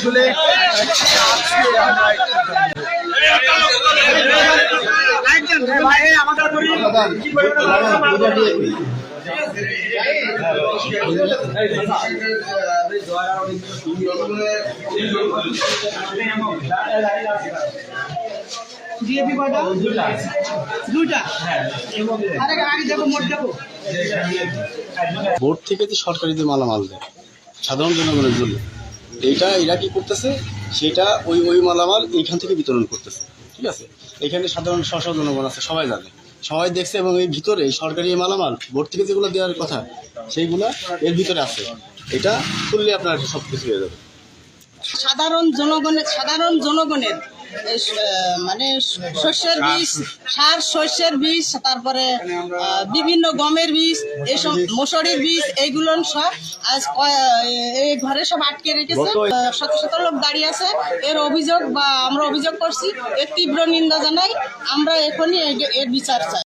আসলে জিএপি কয়টা? দুইটা। আরে আগে দেখো মোট দেখো। বোর্ড থেকে যে সরকারি যে মালামাল দেয় সাধারণ জনগণের জন্য। এইটা এরা কি করতেছে? সেটা ওই ওই মালামাল এইখান থেকে বিতরণ করতেছে। ঠিক আছে? এখানে সাধারণ স্ব জনগণ আছে, সবাই জানে। সবাই দেখছে এবং এই ভিতরে সরকারি মালামাল, ভোট থেকে যেগুলো দেওয়ার কথা, সেইগুলা এর ভিতরে আছে। এটা খুললে আপনার সব কিছু হয়ে যাবে। সাধারণ জনগণের সাধারণ জনগণের মানে শস্যের বীজ সার শস্যের বীজ তারপরে বিভিন্ন গমের বীজ এইসব মসুরির বীজ এইগুলো সব আজ এই ঘরে সব আটকে রেখেছে। শত শত লোক দাঁড়িয়ে আছে। এর অভিযোগ বা আমরা অভিযোগ করছি এর তীব্র নিন্দা জানাই। আমরা এখনই এর বিচার চাই।